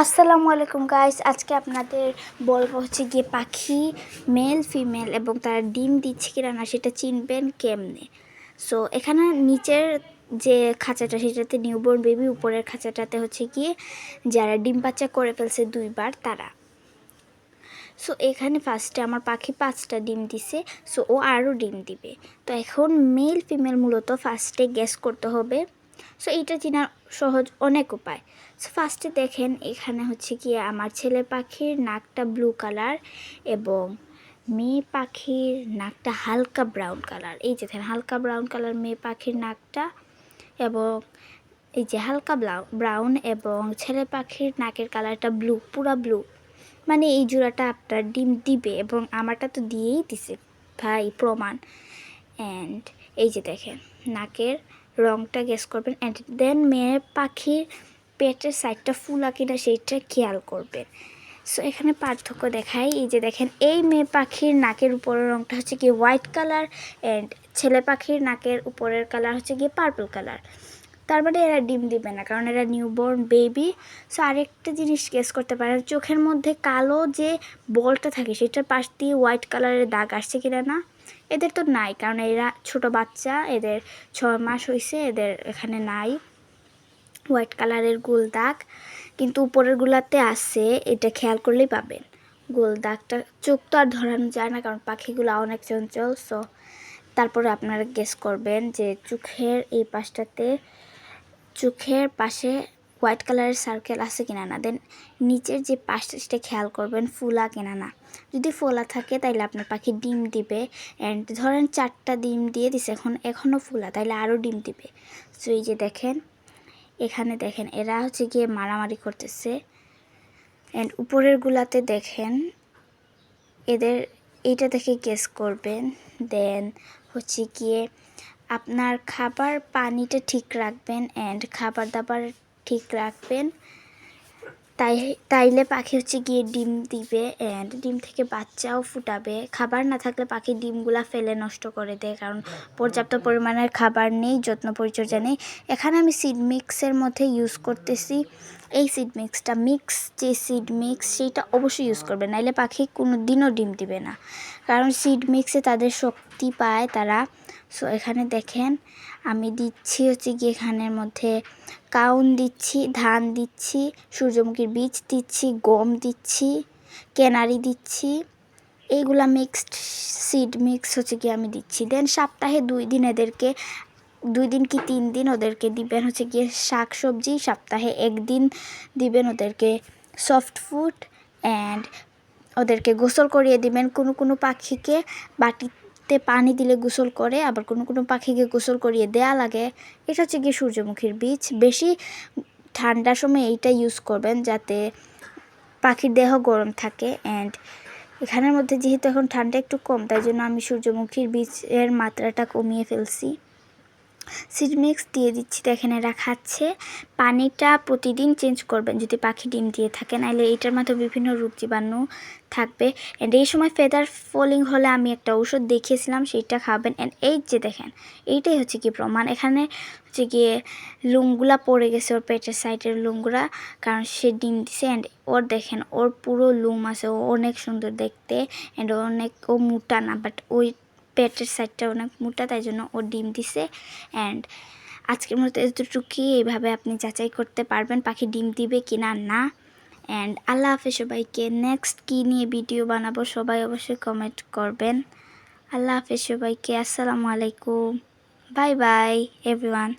আসসালামু আলাইকুম গাইস আজকে আপনাদের বলব হচ্ছে গিয়ে পাখি মেল ফিমেল এবং তারা ডিম দিচ্ছে কিনা না সেটা চিনবেন কেমনে। সো এখানে নিচের যে খাঁচাটা, সেটাতে নিউবর্ন বেবি উপরের খাঁচাটাতে হচ্ছে গিয়ে যারা ডিম বাচ্চা করে ফেলছে দুইবার, তারা। সো এখানে ফার্স্টে আমার পাখি পাঁচটা ডিম দিছে সো ও আরও ডিম দিবে। তো এখন মেল ফিমেল মূলত ফার্স্টে গ্যাস করতে হবে। সো এইটা চেনার সহজ অনেক উপায়। সো ফার্স্টে দেখেন এখানে হচ্ছে কি আমার ছেলে পাখির নাকটা ব্লু কালার এবং মেয়ে পাখির নাকটা হালকা ব্রাউন কালার এই যে দেখেন হালকা ব্রাউন কালার মেয়ে পাখির নাকটা এবং এই যে হালকা ব্রাউন এবং ছেলে পাখির নাকের কালারটা ব্লু পুরা ব্লু মানে এই জোড়াটা আপনার ডিম দিবে এবং আমারটা তো দিয়েই দিছে, ভাই প্রমাণ। অ্যান্ড এই যে দেখেন, নাকের রংটা গেস করবেন অ্যান্ড দেন মেয়ে পাখির পেটের সাইডটা ফুলা কিনা সেইটা খেয়াল করবেন। সো এখানে পার্থক্য দেখাই। এই যে দেখেন, এই মেয়ে পাখির নাকের উপরের রংটা হচ্ছে কি হোয়াইট কালার অ্যান্ড ছেলে পাখির নাকের উপরের কালার হচ্ছে গিয়ে পার্পল কালার তার মানে এরা ডিম দিবে না, কারণ এরা নিউবর্ন বেবি সো আরেকটা জিনিস গেস করতে পারেন, চোখের মধ্যে কালো যে বলটা থাকে, সেটার পাশ দিয়ে হোয়াইট কালারের দাগ আসছে কিনা না? এদের তো নাই, কারণ এরা ছোট বাচ্চা, এদের ছয় মাস হয়েছে এদের এখানে নাই। হোয়াইট কালারের গোল দাগ কিন্তু উপরের গুলাতে আছে, এটা খেয়াল করলেই পাবেন। গোল দাগটা চোখ তো আর ধরানো যায় না, কারণ পাখিগুলো অনেক চঞ্চল সো তারপরে আপনারা গেস করবেন যে চোখের এই পাশটাতে, চোখের পাশে হোয়াইট কালারের সার্কেল আছে কিনা না। দেন নিচের যে পাশটা, সেটা খেয়াল করবেন, ফুলা কিনা না। যদি ফোলা থাকে তাইলে আপনার পাখি ডিম দিবে অ্যান্ড ধরেন চারটা ডিম দিয়ে দিছে, এখন এখনও ফুলা, তাইলে আরও ডিম দিবে। সো এই যে দেখেন, এখানে দেখেন, এরা হচ্ছে গিয়ে মারামারি করতেছে। অ্যান্ড উপরের গুলাতে দেখেন, এদের এইটা দেখে গেস করবেন। দেন হচ্ছে গিয়ে আপনার খাবার পানিটা ঠিক রাখবেন অ্যান্ড খাবার দাবার ঠিক রাখবেন। তাই, তাইলে পাখি হচ্ছে গিয়ে ডিম দিবে অ্যান্ড ডিম থেকে বাচ্চাও ফুটাবে। খাবার না থাকলে পাখি ডিমগুলা ফেলে নষ্ট করে দেয় কারণ পর্যাপ্ত পরিমাণের খাবার নেই, যত্ন পরিচর্যা নেই। এখানে আমি সিড মিক্সের মধ্যে ইউজ করতেছি। এই সিড মিক্সটা মিক্স যে সিড মিক্স সেইটা অবশ্যই ইউজ করবে, নাইলে পাখি কোনো দিনও ডিম দিবে না। কারণ সিড মিক্সে তাদের শক্তি পায় তারা। সো এখানে দেখেন, আমি দিচ্ছি হচ্ছে গিয়ে এখানের মধ্যে কাউন দিচ্ছি, ধান দিচ্ছি, সূর্যমুখীর বীজ দিচ্ছি, গম দিচ্ছি, কেনারি দিচ্ছি। এইগুলা মিক্সড সিড মিক্স হচ্ছে গিয়ে আমি দিচ্ছি। দেন সপ্তাহে দুই দিন এদেরকে, দুই দিন কি তিন দিন ওদেরকে দিবেন হচ্ছে গিয়ে শাক সবজি, সপ্তাহে একদিন দিবেন ওদেরকে সফট ফুড অ্যান্ড ওদেরকে গোসল করিয়ে দিবেন কোনো কোনো পাখিকে বাটি তে পানি দিলে গোসল করে, আবার কোনো কোনো পাখিকে গোসল করিয়ে দেয়া লাগে। এটা হচ্ছে গিয়ে সূর্যমুখীর বীজ। বেশি ঠান্ডার সময় এইটা ইউজ করবেন যাতে পাখির দেহ গরম থাকে। অ্যান্ড এখানের মধ্যে যেহেতু এখন ঠান্ডা একটু কম, তাই জন্য আমি সূর্যমুখীর বীজের মাত্রাটা কমিয়ে ফেলছি। সিড মিক্স দিয়ে দিচ্ছি দেখেন এরা খাচ্ছে পানিটা প্রতিদিন চেঞ্জ করবেন, যদি পাখি ডিম দিয়ে থাকে। নাহলে এইটার মধ্যে বিভিন্ন রোগ জীবাণু থাকবে। অ্যান্ড এই সময় ফেদার ফলিং হলে আমি একটা ঔষধ দেখিয়েছিলাম, সেইটা খাবেন। অ্যান্ড এই যে দেখেন, এইটাই হচ্ছে কি প্রমাণ। এখানে হচ্ছে গিয়ে লুমগুলা পড়ে গেছে ওর পেটের সাইডের লুমগুলা কারণ সে ডিম দিছে। অ্যান্ড ওর দেখেন, ওর পুরো লুম আছে, ও অনেক সুন্দর দেখতে। অ্যান্ড অনেক, ও মোটা না বাট ওই পেটের সাইডটা অনেক মোটা, তাই জন্য ও ডিম দিছে। অ্যান্ড আজকের মতো এতটুকুই। এইভাবে আপনি যাচাই করতে পারবেন পাখি ডিম দিবে কি না। না অ্যান্ড আল্লাহ হাফেজ সবাইকে নেক্সট কী নিয়ে ভিডিও বানাবো সবাই অবশ্যই কমেন্ট করবেন। আল্লাহ হাফেজ সবাইকে, আসসালামু আলাইকুম। Bye bye everyone